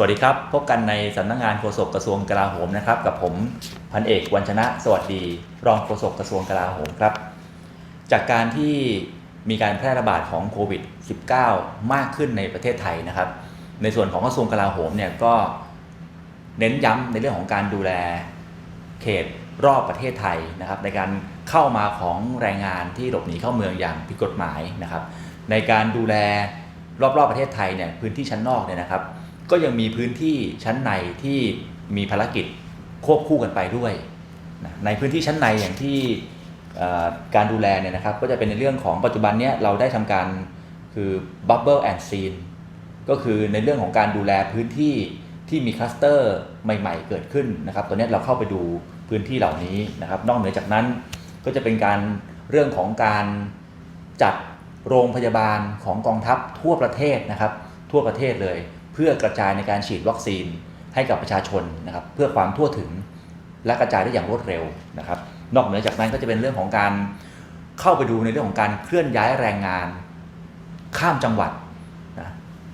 สวัสดีครับ พบกันในสำนักงานโฆษกกระทรวงกลาโหมนะครับ กับผมพันเอกวัญชนะ สวัสดี รองโฆษกกระทรวงกลาโหมครับ จากการที่มีการแพร่ระบาดของโควิด -19 มากขึ้นในประเทศไทยนะครับ ในส่วนของกระทรวงกลาโหมเนี่ยก็เน้นย้ำในเรื่องของการดูแลเขตรอบประเทศไทยนะครับ ในการเข้ามาของแรงงานที่หลบหนีเข้าเมืองอย่างผิดกฎหมายนะครับ ในการดูแลรอบๆประเทศไทยเนี่ยพื้นที่ชั้นนอกเนี่ยนะครับ ก็ยังมีพื้นที่ชั้นในที่มีภารกิจควบคู่กันไปด้วยนะในพื้นที่ชั้นในอย่างที่การดูแลเนี่ยนะครับก็จะเป็นในเรื่องของปัจจุบันเนี้ยเราได้ทำการคือ bubble and scene ก็คือในเรื่องของการดูแลพื้นที่ที่มีคลัสเตอร์ใหม่ๆ เกิดขึ้นนะครับตัวเนี้เราเข้าไปดูพื้นที่เหล่านี้นะครับ นอกเหนือจากนั้นก็จะเป็นการเรื่องของการจัดโรงพยาบาลของกองทัพทั่วประเทศนะครับ ทั่วประเทศเลย พื่อกระจายในการฉีดวัคซีนให้กับประชาชนนะครับ เพื่อความทั่วถึงและกระจายได้อย่างรวดเร็วนะครับ นอกเหนือจากนั้นก็จะเป็นเรื่องของการเข้าไปดูในเรื่องของการเคลื่อนย้ายแรงงาน ข้ามจังหวัดนะ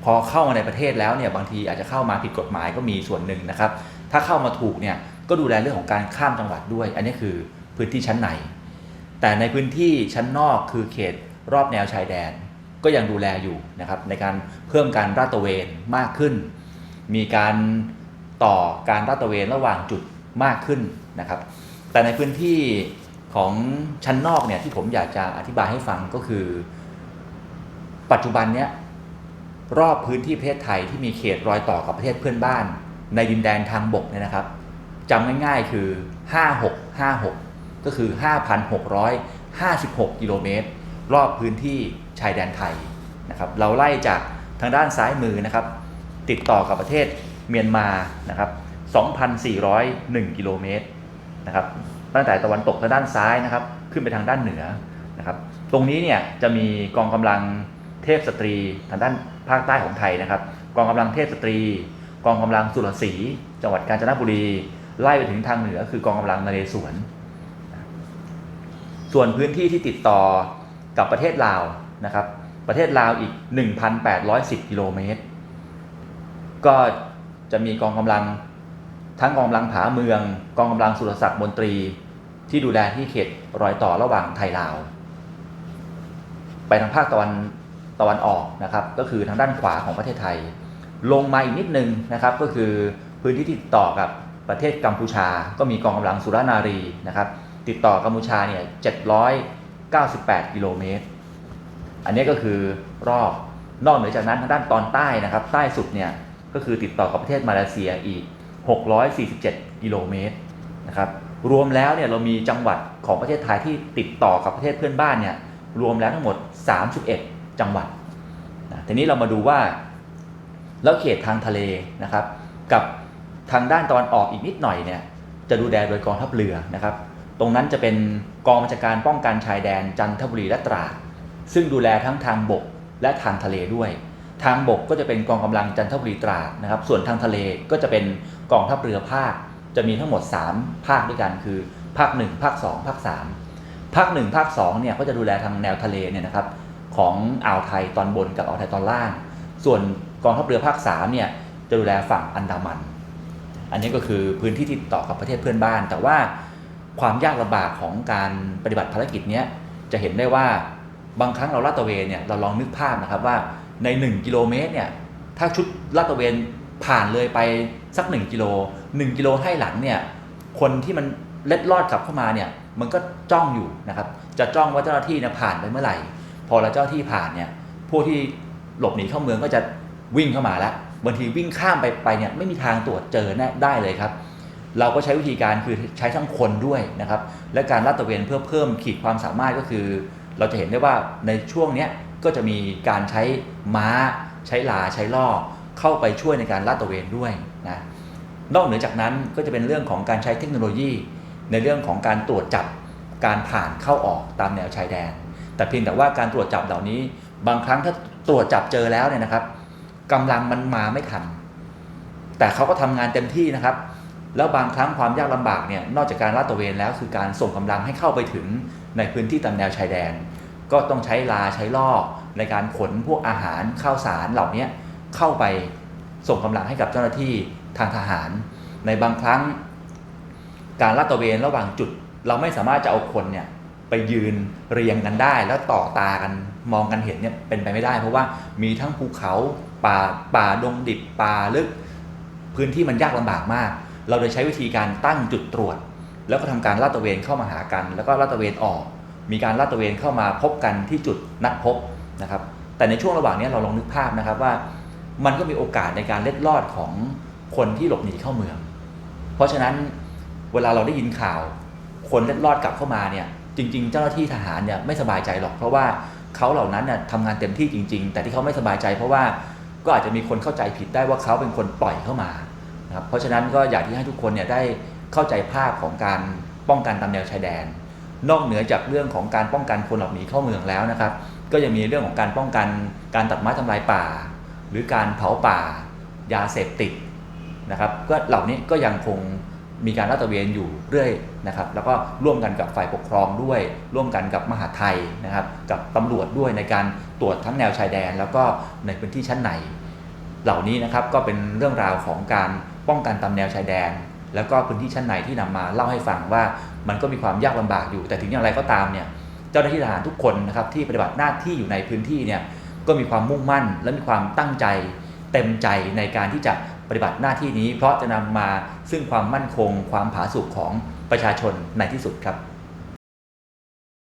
พอเข้ามาในประเทศแล้วเนี่ยบางทีอาจจะเข้ามาผิดกฎหมายก็มีส่วนหนึ่งนะครับ ถ้าเข้ามาถูกเนี่ยก็ดูแลเรื่องของการข้ามจังหวัดด้วย อันนี้คือพื้นที่ชั้นในแต่ในพื้นที่ชั้นนอกคือเขตรอบแนวชายแดน ก็ยังดูแลอยู่นะครับในการเพิ่มการราดตระเวนมากขึ้น มีการต่อการราดตระเวนระหว่างจุดมากขึ้นนะครับ แต่ในพื้นที่ของชั้นนอกเนี่ยที่ผมอยากจะอธิบายให้ฟังก็คือ ปัจจุบันเนี้ยรอบพื้นที่ประเทศไทยที่มีเขตรอยต่อกับประเทศเพื่อนบ้าน ในดินแดนทางบกเนี่ยนะครับจำง่ายๆคือ 5656 ก็คือ 5,656 กิโลเมตร รอบพื้นที่ายแดนไทยนะครับเราไล่จากทางด้านซ้ายมือนะครับติดต่อกับประเทศเมียนมานะครับ 2,401 กิโลเมตรนะครับตั้งแต่ตะวันตกทางด้านซ้ายนะครับ ขึ้นไปทางด้านเหนือนะครับ ตรงนี้เนี่ยจะมีกองกำลังเทพสตรีทางด้านภาคใต้ของไทยนะครับ กองกำลังเทพสตรี กองกำลังสุรศรีจังหวัดกาญจนบุรี ไล่ไปถึงทางเหนือ คือกองกำลังนเรศวรส่วนพื้นที่ที่ติดต่อกับประเทศลาว นะครับประเทศลาวอีก 1,810 กิโลเมตร ก็จะมีกองกำลังทั้งกองกำลังผาเมือง กองกำลังสุรศักดิ์มนตรี ที่ดูแลที่เขตรอยต่อระหว่างไทยลาว ไปทางภาคตะวันตะวันออกนะครับ ก็คือทางด้านขวาของประเทศไทย ลงมาอีกนิดนึงนะครับ ก็คือพื้นที่ที่ติดต่อกับประเทศกัมพูชา ก็มีกองกำลังสุรานารีนะครับ ติดต่อกัมพูชาเนี่ย798 กิโลเมตร อันนี้ก็คือรอบนอกเหนือจากนั้นทางด้านตอนใต้นะครับ ใต้สุดเนี่ยก็คือติดต่อกับประเทศมาเลเซียอีก 647 กิโลเมตรนะครับรวมแล้วเนี่ยเรามีจังหวัดของประเทศไทยที่ติดต่อกับประเทศเพื่อนบ้านเนี่ยรวมแล้วทั้งหมด 31 จังหวัดนะทีนี้เรามาดูว่า แล้วเขตทางทะเลนะครับ กับทางด้านตะวันออกอีกนิดหน่อยเนี่ยจะดูแลโดยกองทัพเรือนะครับ ตรงนั้นจะเป็นกองบัญชาการป้องกันชายแดนจันทบุรีและตราด ซึ่งดูแลทั้งทางบกและทางทะเลด้วย ทางบกก็จะเป็นกองกำลังจันทบุรีตราดนะครับ ส่วนทางทะเลก็จะเป็นกองทัพเรือภาค จะมีทั้งหมด 3 ภาคด้วยกันคือ ภาค 1 ภาค 2 ภาค 3 ภาค 1 ภาค2เนี่ยก็จะดูแลทางแนวทะเลเนี่ยนะครับของอ่าวไทยตอนบนกับอ่าวไทยตอนล่าง ส่วนกองทัพเรือภาค3เนี่ยจะดูแลฝั่งอันดามัน อันนี้ก็คือพื้นที่ที่ติดต่อกับประเทศเพื่อนบ้าน แต่ว่าความยากลำบากของการปฏิบัติภารกิจเนี้ยจะเห็นได้ว่า บางครั้งเราลาดตระเวนเนี่ยเราลองนึกภาพนะครับว่าใน 1 กิโลเมตรเนี่ยถ้าชุดลาดตระเวนผ่านเลยไปสัก 1 กิโล 1 กิโลให้หลังเนี่ยคนที่มันเล็ดลอดกลับเข้ามาเนี่ยมันก็จ้องอยู่นะครับจะจ้องว่าเจ้าหน้าที่เนี่ยผ่านไปเมื่อไหร่ พอเราเจ้าหน้าที่ผ่านเนี่ยพวกที่หลบหนีเข้าเมืองก็จะวิ่งเข้ามาแล้วบางทีวิ่งข้ามไปไปเนี่ยไม่มีทางตรวจเจอแน่ได้เลยครับ เราก็ใช้วิธีการคือใช้ทั้งคนด้วยนะครับและการลาดตระเวนเพื่อเพิ่มขีดความสามารถก็คือ เราจะเห็นได้ว่าในช่วงนี้ก็จะมีการใช้ม้า ใช้ลาใช้ล่อ เข้าไปช่วยในการลาดตระเวนด้วยนะนอกเหนือจากนั้นก็จะเป็นเรื่องของการใช้เทคโนโลยี ในเรื่องของการตรวจจับการผ่านเข้าออกตามแนวชายแดน แต่เพียงแต่ว่าการตรวจจับเหล่านี้ บางครั้งถ้าตรวจจับเจอแล้วเนี่ยนะครับกำลังมันมาไม่ทัน แต่เขาก็ทำงานเต็มที่นะครับ แล้วบางครั้งความยากลำบากเนี่ยนอกจากการลาดตระเวนแล้วคือการส่งกำลังให้เข้าไปถึงในพื้นที่ตามแนวชายแดน ก็ต้องใช้ลาใช้ล่อในการขนพวกอาหารข้าวสารเหล่านี้เข้าไปส่งกำลังให้กับเจ้าหน้าที่ทางทหาร ในบางครั้ง การลาดตระเวนระหว่างจุด เราไม่สามารถจะเอาคนเนี่ยไปยืนเรียงกันได้ แล้วต่อตากันมองกันเห็นเนี่ยเป็นไปไม่ได้ เพราะว่ามีทั้งภูเขาป่าป่าดงดิบป่าลึก พื้นที่มันยากลำบากมาก เราเลยใช้วิธีการตั้งจุดตรวจ แล้วก็ทำการลาดตระเวนเข้ามาหากัน แล้วก็ลาดตระเวนออก มีการลาดตระเวนเข้ามาพบกันที่จุดนัดพบนะครับ แต่ในช่วงระหว่างนี้เราลองนึกภาพนะครับว่า มันก็มีโอกาสในการเล็ดลอดของคนที่หลบหนีเข้าเมือง เพราะฉะนั้นเวลาเราได้ยินข่าว คนเล็ดลอดกลับเข้ามาเนี่ยจริง ๆ เจ้าหน้าที่ทหารเนี่ยไม่สบายใจหรอก เพราะว่าเขาเหล่านั้นเนี่ยทำงานเต็มที่จริง ๆ แต่ที่เขาไม่สบายใจ เพราะว่าก็อาจจะมีคนเข้าใจผิดได้ว่าเขาเป็นคนปล่อยเข้ามา ครับเพราะฉะนั้นก็อยากที่ให้ทุกคนเนี่ยได้เข้าใจภาพของการป้องกันตามแนวชายแดน นอกเหนือจากเรื่องของการป้องกันคนหลบหนีเข้าเมืองแล้วนะครับ ก็ยังมีเรื่องของการป้องกันการตัดไม้ทำลายป่า หรือการเผาป่า ยาเสพติดนะครับก็เหล่านี้ก็ยังคงมีการลาดตระเวนอยู่เรื่อยนะครับ แล้วก็ร่วมกันกับฝ่ายปกครองด้วย ร่วมกันกับมหาไทยนะครับ กับตำรวจด้วยในการตรวจทั้งแนวชายแดน แล้วก็ในพื้นที่ชั้นใน เหล่านี้นะครับก็เป็นเรื่องราวของการป้องกันตามแนวชายแดน แล้วก็พื้นที่ชั้นในที่นำมาเล่าให้ฟังว่ามันก็มีความยากลำบากอยู่ แต่ถึงอย่างไรก็ตามเนี่ยเจ้าหน้าที่ทหารทุกคนนะครับที่ปฏิบัติหน้าที่อยู่ในพื้นที่เนี่ยก็มีความมุ่งมั่น และมีความตั้งใจ เต็มใจในการที่จะปฏิบัติหน้าที่นี้ เพราะจะนำมาซึ่งความมั่นคง ความผาสุกของประชาชนในที่สุดครับ